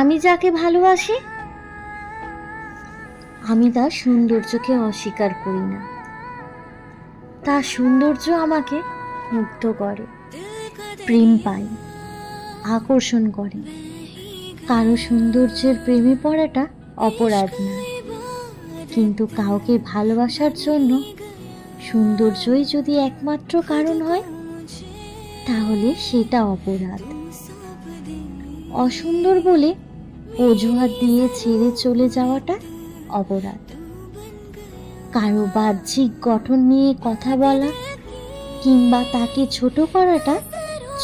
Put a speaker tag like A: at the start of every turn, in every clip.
A: আমি যাকে ভালোবাসি, আমি তার সৌন্দর্যকে অস্বীকার করি না। তার সৌন্দর্য আমাকে মুগ্ধ করে, প্রেম পাই আকর্ষণ করে। কারও সৌন্দর্যের প্রেমে পড়াটা অপরাধ না। কিন্তু কাউকে ভালোবাসার জন্য সৌন্দর্যই যদি একমাত্র কারণ হয়, তাহলে সেটা অপরাধ। অসুন্দর বলে অজুহাত দিয়ে ছেড়ে চলে যাওয়াটা অপরাধ। কারও বাহ্যিক গঠন নিয়ে কথা বলা কিংবা তাকে ছোট করাটা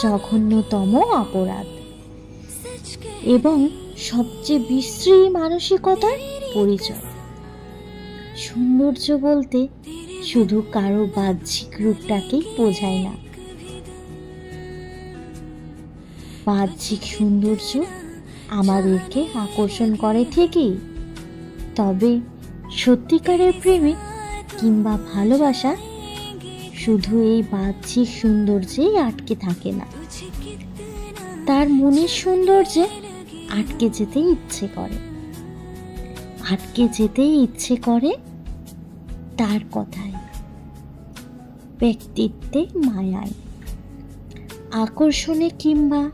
A: জঘন্যতম অপরাধ। এবং সবচেয়ে বিশ্রী মানসিকতার পরিচয়। সৌন্দর্য বলতে শুধু কারও বাহ্যিক রূপটাকেই বোঝায় না। বাহ্যিক সৌন্দর্য আমাদেরকে আকর্ষণ করে ঠিকই। তবে সত্যিকারের প্রেমে কিংবা ভালোবাসা শুধু এই বাহ্যিক সৌন্দর্যেই আটকে থাকে না। তার মনের সৌন্দর্যে আটকে যেতে ইচ্ছে করে। আটকে যেতেই ইচ্ছে করে তার কথায়। ব্যক্তিত্বে মায়ায়। আকর্ষণে কিংবা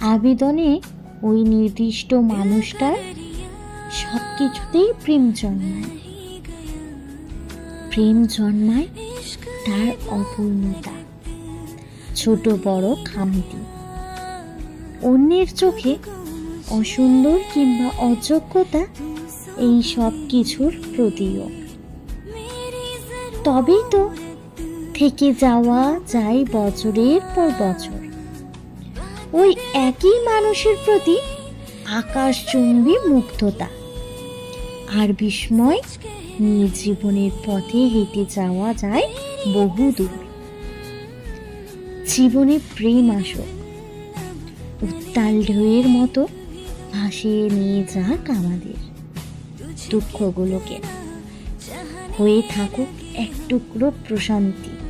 A: আবেদনে ওই নির্দিষ্ট মানুষটার সব কিছুতেই প্রেম জন্মায়। প্রেম জন্মায় তার অপূর্ণতা। ছোট বড় খামতি। অন্যের চোখে অসুন্দর কিংবা অযোগ্যতা এই সব কিছুর প্রতিও তবেই তো থেকে যাওয়া যায় বছরের পর বছর। ওই একই মানুষের প্রতি আকাশচুম্বী মুগ্ধতা আর বিস্ময় নিয়ে জীবনের পথে হেঁটে যাওয়া যায় বহু দূর জীবনে প্রেম আসুক, উত্তাল ঢেউয়ের মতো ভাসিয়ে নিয়ে যাক আমাদের দুঃখগুলোকে। হয়ে থাকুক এক টুকরো প্রশান্তি।